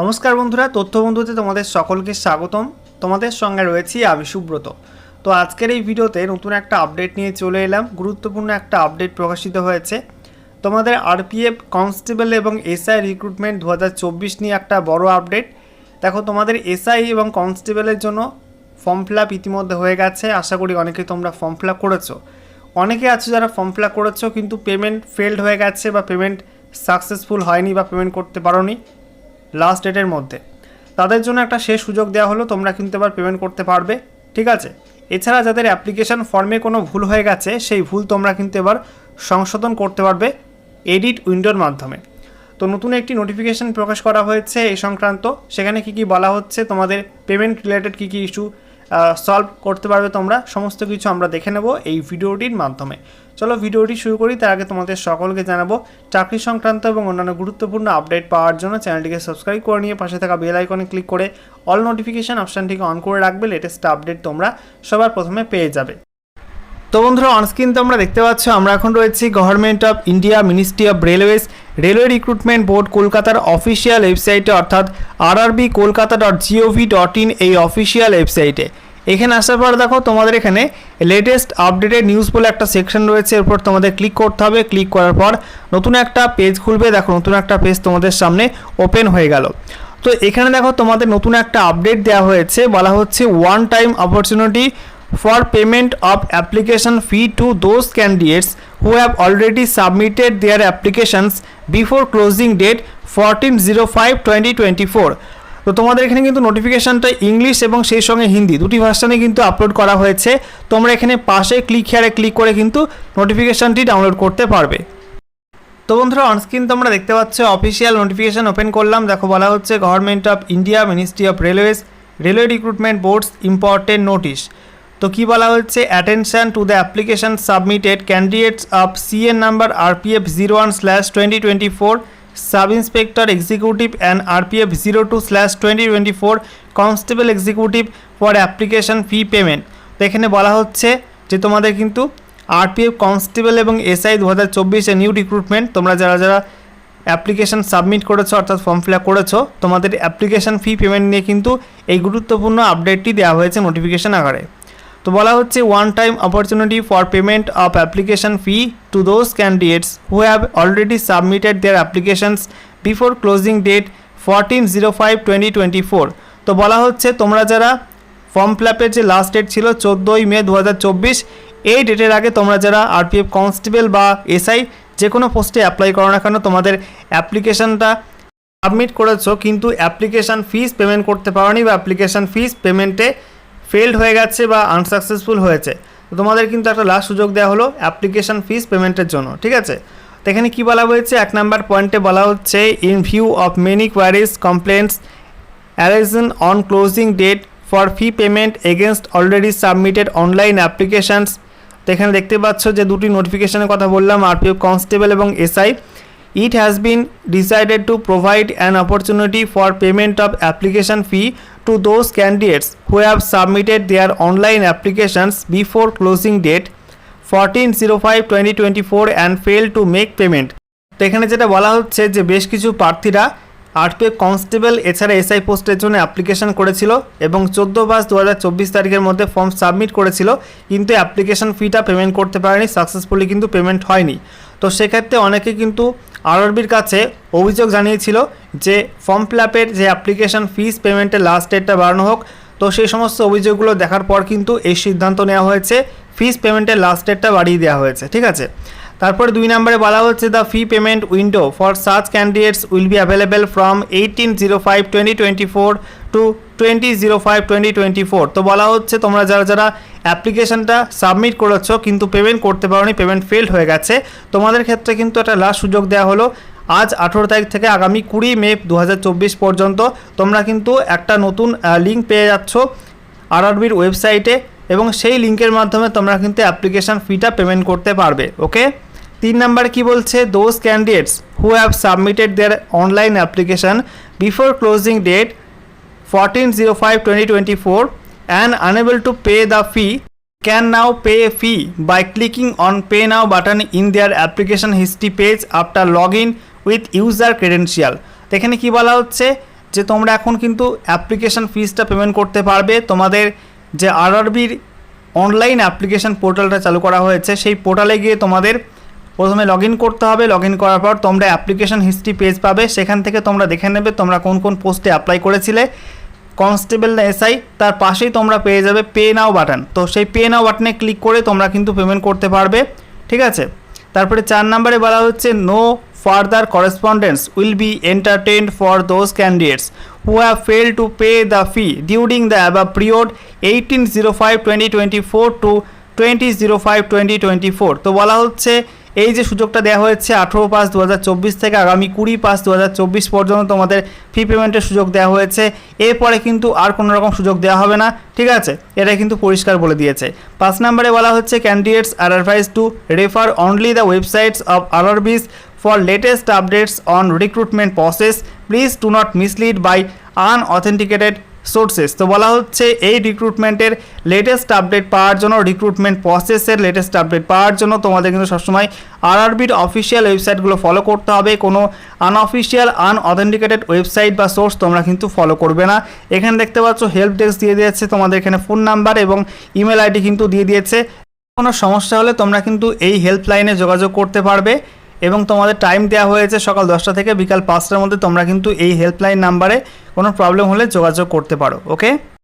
নমস্কার বন্ধুরা তথ্য বন্ধুতে তোমাদের সকলকে স্বাগতম। তোমাদের সঙ্গে রয়েছি আমি সুব্রত। তো আজকের এই ভিডিওতে নতুন একটা আপডেট নিয়ে চলে এলাম। গুরুত্বপূর্ণ একটা আপডেট প্রকাশিত হয়েছে। তোমাদের আরপিএফ কনস্টেবল এবং এসআই রিক্রুটমেন্ট দু হাজার চব্বিশ নিয়ে একটা বড় আপডেট দেখো, তোমাদের এসআই এবং কনস্টেবলের জন্য ফর্ম ফিল ইতিমধ্যে হয়ে গেছে। আশা করি অনেকে তোমরা ফর্ম ফিল করেছ। অনেকে আছে যারা ফর্ম ফিল করেছ, কিন্তু পেমেন্ট ফেলড হয়ে গেছে বা পেমেন্ট সাকসেসফুল হয়নি বা পেমেন্ট করতে পারোনি। লাস্ট ডেটের মধ্যে। তাদের জন্য একটা শেষ সুযোগ দেওয়া হলো, তোমরা কিন্তু এবার পেমেন্ট করতে পারবে, ঠিক আছে? এছাড়া যাদের অ্যাপ্লিকেশন ফর্মে কোনো ভুল হয়ে গেছে, সেই ভুল তোমরা কিন্তু এবার সংশোধন করতে পারবে এডিট উইন্ডোর মাধ্যমে। তো নতুন একটি নোটিফিকেশন প্রকাশ করা হয়েছে এই সংক্রান্ত। সেখানে কি কি বলা হচ্ছে, তোমাদের পেমেন্ট রিলেটেড কী কী ইস্যু সলভ করতে পারবে তোমরা। সমস্ত কিছু আমরা দেখে নেব এই ভিডিওটির মাধ্যমে। চলো ভিডিওটি শুরু করি, তার আগে তোমাদের সকলকে জানাব, চাকরি সংক্রান্ত এবং অন্যান্য গুরুত্বপূর্ণ আপডেট পাওয়ার জন্য চ্যানেলটিকে সাবস্ক্রাইব করে নিয়ে পাশে থাকা বেল আইকনে ক্লিক করে অল নোটিফিকেশান অপশানটিকে অন করে রাখবে লেটেস্ট আপডেট তোমরা সবার প্রথমে পেয়ে যাবে। তো বন্ধুরা অনস্ক্রিন তো আমরা দেখতে পাচ্ছ, আমরা এখন রয়েছি government of India ministry of railways railway recruitment board কলকাতার অফিসিয়াল ওয়েবসাইটে অর্থাৎ RRB Kolkata dot GOV dot in এই অফিসিয়াল ওয়েবসাইটে এখানে আসার পর দেখো, তোমাদের এখানে লেটেস্ট আপডেটেড নিউজ বলে একটা সেকশন রয়েছে এরপর তোমাদের ক্লিক করতে হবে। ক্লিক করার পর নতুন একটা পেজ খুলবে। দেখো, নতুন একটা পেজ তোমাদের সামনে ওপেন হয়ে গেল। তো এখানে দেখো, তোমাদের নতুন একটা আপডেট দেওয়া হয়েছে। বলা হচ্ছে one time opportunity for payment of application fee to those candidates who have already submitted their applications before closing date 14/05/2024 তো তোমাদের এখানে কিন্তু নোটিফিকেশানটা ইংলিশ এবং সেই সঙ্গে হিন্দি, দুটি ভার্সানে কিন্তু আপলোড করা হয়েছে। তোমরা এখানে পাশে ক্লিক হেয়ারে ক্লিক করে কিন্তু নোটিফিকেশানটি ডাউনলোড করতে পারবে। তো বন্ধুরা অনস্ক্রিন তোমরা দেখতে পাচ্ছ অফিসিয়াল নোটিফিকেশান ওপেন করলাম। দেখো, বলা হচ্ছে government of India ministry of railways railway recruitment boards important notice তো কি বলা হচ্ছে? Attention to the application submitted candidates of CN number RPF zero one slash twenty twenty four sub inspector executive and RPF zero two slash twenty twenty four constable executive for application fee payment তো এখানে বলা হচ্ছে যে তোমাদের কিন্তু RPF constable এবং SI দু হাজার চব্বিশে নিউ রিক্রুটমেন্ট তোমরা যারা যারা অ্যাপ্লিকেশন সাবমিট করেছ, অর্থাৎ ফর্ম ফিল আপ করেছ, তোমাদের অ্যাপ্লিকেশন ফি পেমেন্ট নিয়ে কিন্তু এই গুরুত্বপূর্ণ আপডেটটি দেওয়া হয়েছে নোটিফিকেশন আকারে। তো বলা হচ্ছে one time opportunity for payment of application fee to those candidates who have already submitted their applications before closing date fourteen zero five twenty twenty four তো বলা হচ্ছে তোমরা যারা ফর্ম ফিল আপের যে লাস্ট ডেট ছিল চোদ্দোই মে দু হাজার চব্বিশ, এই ডেটের আগে তোমরা যারা আরপিএফ কনস্টেবল বা এসআই যে কোনো পোস্টে অ্যাপ্লাই করো না কেন, তোমাদের অ্যাপ্লিকেশনটা সাবমিট করেছ, কিন্তু অ্যাপ্লিকেশান ফিস পেমেন্ট করতে পারোনি বা অ্যাপ্লিকেশান ফিস পেমেন্টে ফেলড হয়ে গেছে বা আনসাকসেসফুল হয়েছে। তো তোমাদের কিন্তু একটা লাস্ট সুযোগ দেওয়া হলো অ্যাপ্লিকেশান ফিস পেমেন্টের জন্য, ঠিক আছে? তো এখানে কী বলা হয়েছে? এক নাম্বার পয়েন্টে বলা হচ্ছে in view of many queries complaints arisen on closing date for fee payment against already submitted online applications তো এখানে দেখতে পাচ্ছ যে দুটি নোটিফিকেশনের কথা বললাম আরপিএফ কনস্টেবল এবং SI it has been decided to provide an opportunity for payment of application fee to those candidates who have submitted their online applications before closing date 14/05/2024 and failed to make payment. তো এখানে যেটা বলা হচ্ছে যে বেশ কিছু প্রার্থীরা RPF constable এছাড়া এসআই পোস্টের জন্য অ্যাপ্লিকেশন করেছিল এবং চোদ্দ পাঁচ দু তারিখের মধ্যে ফর্ম সাবমিট করেছিল, কিন্তু অ্যাপ্লিকেশন ফিটা পেমেন্ট করতে পারেনি সাকসেসফুলি কিন্তু পেমেন্ট হয়নি। তো সেক্ষেত্রে অনেকে কিন্তু আরআরবির কাছে অভিযোগ জানিয়েছিল যে ফর্ম ফিল যে অ্যাপ্লিকেশন ফিস পেমেন্টের লাস্ট ডেটটা বাড়ানো হোক, তো সেই সমস্ত অভিযোগগুলো দেখার পর কিন্তু এই সিদ্ধান্ত নেওয়া হয়েছে ফিস পেমেন্টের লাস্ট ডেটটা বাড়িয়ে দেওয়া হয়েছে, ঠিক আছে? তারপরে দুই নম্বরে বলা হচ্ছে the fee payment window for such candidates will be available from eighteen zero five twenty twenty four to twenty zero five twenty twenty four. তো বলা হচ্ছে তোমরা যারা যারা অ্যাপ্লিকেশনটা সাবমিট করেছ কিন্তু পেমেন্ট করতে পারোনি, পেমেন্ট ফেল্ড হয়ে গেছে, তোমাদের ক্ষেত্রে কিন্তু একটা লাস্ট সুযোগ দেওয়া হলো। আজ আঠেরো তারিখ থেকে আগামী কুড়ি মে দু হাজার চব্বিশ পর্যন্ত তোমরা কিন্তু একটা নতুন লিঙ্ক পেয়ে যাচ্ছ আরআরবির ওয়েবসাইটে এবং সেই লিঙ্কের মাধ্যমে তোমরা কিন্তু অ্যাপ্লিকেশান ফিটা পেমেন্ট করতে পারবে ওকে তিন নাম্বার কি বলছে? Those candidates who have submitted their online application before closing date fourteen zero five twenty twenty four and unable to pay the fee can now pay a fee by clicking on pay now button in their application history page after login with user credential. এখানে কি বলা হচ্ছে? যে তোমরা এখন কিন্তু application ফিসটা payment করতে পারবে। তোমাদের যে আরআরবির অনলাইন অ্যাপ্লিকেশান পোর্টালটা চালু করা হয়েছে, সেই পোর্টালে গিয়ে তোমাদের প্রথমে লগ করতে হবে লগ করার পর তোমরা অ্যাপ্লিকেশন হিস্ট্রি পেজ পাবে, সেখান থেকে তোমরা দেখে নেবে তোমরা কোন কোন পোস্টে অ্যাপ্লাই করেছিলে। কনস্টেবল এসআই তার পাশেই তোমরা পেয়ে যাবে পে নাও বাটন তো সেই পে নাও বাটনে ক্লিক করে তোমরা কিন্তু পেমেন্ট করতে পারবে, ঠিক আছে? তারপরে চার নম্বরে বলা হচ্ছে no further correspondence will be entertained for those candidates who have fail to pay the fee during the above period eighteen zero five twenty twenty four to twenty zero five twenty twenty four তো বলা হচ্ছে এই যে সুযোগটা দেওয়া হয়েছে আঠেরো পাঁচ দু থেকে আগামী কুড়ি পাঁচ দু পর্যন্ত তোমাদের ফি পেমেন্টের সুযোগ দেওয়া হয়েছে। এরপরে কিন্তু আর কোনো রকম সুযোগ দেওয়া হবে না, ঠিক আছে? এটা কিন্তু পরিষ্কার বলে দিয়েছে। পাঁচ নম্বরে বলা হচ্ছে candidates are advised to refer only the websites of RRBs for latest updates on recruitment process please do not mislead by unauthenticated sources তো বলা হচ্ছে, এই রিক্রুটমেন্টের লেটেস্ট আপডেট পাওয়ার জন্য রিক্রুটমেন্ট প্রসেসের লেটেস্ট আপডেট পাওয়ার জন্য তোমাদের কিন্তু সবসময় আরআরবির অফিসিয়াল ওয়েবসাইটগুলো ফলো করতে হবে। কোনো আনঅফিসিয়াল আনঅথেন্টিকেটেড ওয়েবসাইট বা সোর্স তোমরা কিন্তু ফলো করবে না। এখানে দেখতে পাচ্ছ হেল্প ডেস্ক দিয়ে দিয়েছে তোমাদের এখানে ফোন নাম্বার এবং ইমেল আইডি কিন্তু দিয়ে দিয়েছে। কোনো সমস্যা হলে তোমরা কিন্তু এই হেল্পলাইনে যোগাযোগ করতে পারবে। এবং তোমাদের টাইম দেওয়া হয়েছে সকাল দশটা থেকে বিকাল পাঁচটার মধ্যে তোমরা কিন্তু এই হেল্পলাইন নাম্বারে কোনো প্রবলেম হলে যোগাযোগ করতে পারো ওকে